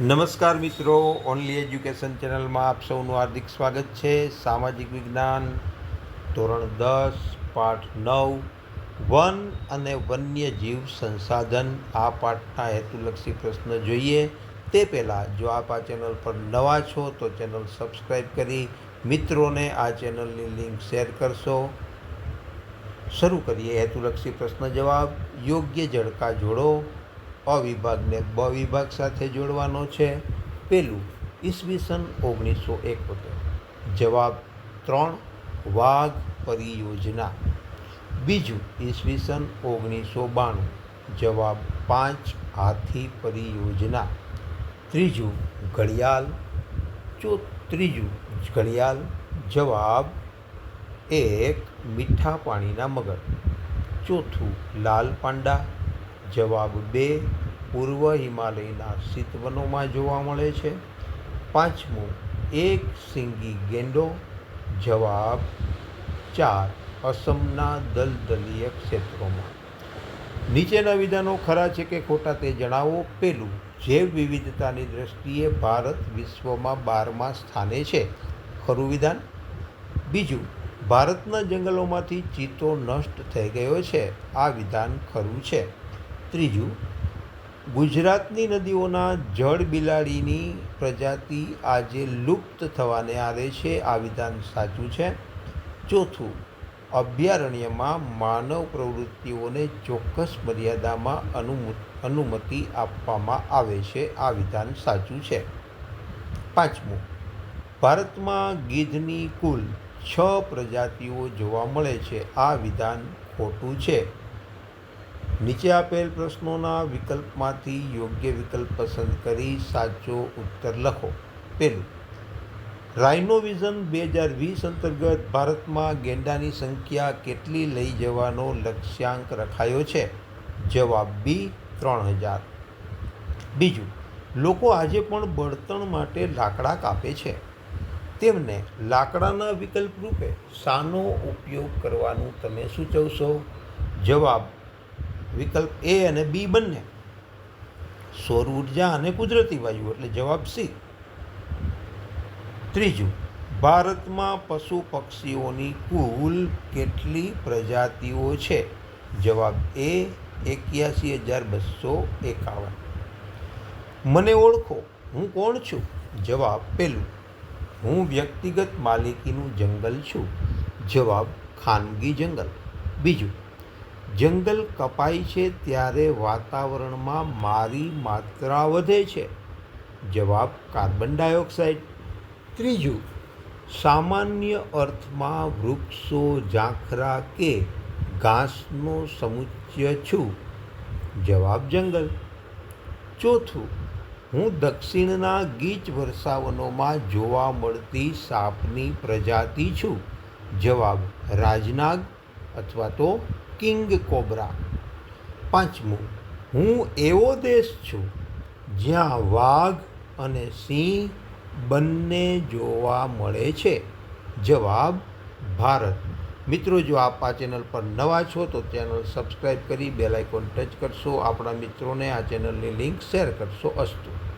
નમસ્કાર મિત્રો only education ચેનલમાં આપ સૌનું હાર્દિક સ્વાગત છે. સામાજિક વિજ્ઞાન, ધોરણ દસ, પાઠ નવ, વન અને વન્ય જીવ સંસાધન આ પાઠના હેતુલક્ષી પ્રશ્ન જોઈએ. તે પહેલાં, જો આપ આ ચેનલ પર નવા છો, તો ચેનલ સબસ્ક્રાઈબ કરી મિત્રોને આ ચેનલની લિંક શેર કરશો. શરૂ કરીએ હેતુલક્ષી પ્રશ્ન જવાબ. યોગ્ય જડકા જોડો. અ વિભાગને બ વિભાગ સાથે જોડવાનો છે. પહેલું ઈસવીસન ઓગણીસો એકોતેર. જવાબ ત્રણ, વાઘ પરિયોજના. બીજું ઈસવીસન ઓગણીસો બાણું. જવાબ પાંચ, હાથી પરિયોજના. ત્રીજું ઘડિયાળ. ચો, ત્રીજું ઘડિયાળ. જવાબ એક મીઠા પાણીના મગર. ચોથું લાલ પાંડા. જવાબ બે, પૂર્વ હિમાલયના શીતવનોમાં જોવા મળે છે. પાંચમું, એક સિંગી ગેંડો. જવાબ ચાર, અસમના દલદલીય ક્ષેત્રોમાં. નીચેના વિધાનો ખરા છે કે ખોટા તે જણાવો. પહેલું જૈવ વિવિધતાની દ્રષ્ટિએ ભારત વિશ્વમાં બારમા સ્થાને છે. ખરું વિધાન? બીજું, ભારતના જંગલોમાંથી ચિત્તો નષ્ટ થઈ ગયો છે. આ વિધાન ખરું છે. ત્રીજું, ગુજરાતની નદીઓના જળ બિલાડીની પ્રજાતિ આજે લુપ્ત થવાને આરે છે, આ વિધાન સાચું છે. ચોથું, અભયારણ્યમાં માનવ પ્રવૃત્તિઓને ચોક્કસ મર્યાદામાં અનુમુ, અનુમતિ આપવામાં આવે છે, આ વિધાન સાચું છે. પાંચમું, ભારતમાં ગીધની કુલ છ પ્રજાતિઓ જોવા મળે છે, આ વિધાન ખોટું છે. નીચે આપેલ પ્રશ્નોના વિકલ્પમાંથી યોગ્ય વિકલ્પ પસંદ કરી સાચો ઉત્તર લખો. પહેલું રાઇનોવિઝન બે હજાર વીસ અંતર્ગત ભારતમાં ગેંડાની સંખ્યા કેટલી લઈ જવાનો લક્ષ્યાંક રખાયો છે? જવાબ બી, ત્રણ હજાર. બીજું, લોકો આજે પણ બળતણ માટે લાકડા કાપે છે. તેમને લાકડાના વિકલ્પ રૂપે શાનો ઉપયોગ કરવાનું તમે સૂચવશો? જવાબ વિકલ્પ એ અને બી બંને. સૌર ઊર્જા અને કુદરતી વાયુ, એટલે જવાબ સી. ત્રીજું, ભારતમાં પશુ પક્ષીઓની કુલ કેટલી પ્રજાતિઓ છે? જવાબ એ એક્યાસી હજાર બસો એકાવન. મને ઓળખો, હું કોણ છું? જવાબ પેલું, હું વ્યક્તિગત માલિકીનું જંગલ છું. જવાબ ખાનગી જંગલ. બીજું જંગલ કપાય છે ત્યારે વાતાવરણમાં મારી માત્રા વધે છે. જવાબ કાર્બન ડાયોક્સાઇડ. ત્રીજું, સામાન્ય અર્થમાં વૃક્ષો, ઝાંખરા કે ઘાસનો સમુચ્ચય છું. જવાબ જંગલ. ચોથું, હું દક્ષિણના ગીચ વર્ષાવનોમાં જોવા મળતી સાપની પ્રજાતિ છું. જવાબ રાજનાગ. અથવા તો કિંગ કોબ્રા. પાંચમું, હું એવો દેશ છું જ્યાં વાઘ અને સિંહ બંને જોવા મળે છે. જવાબ, ભારત. મિત્રો, જો આપ આ ચેનલ પર નવા છો, તો ચેનલ સબસ્ક્રાઈબ કરી બેલ આઇકોન ટચ કરશો. આપણા મિત્રોને આ ચેનલની લિંક શેર કરશો અસ્તુ.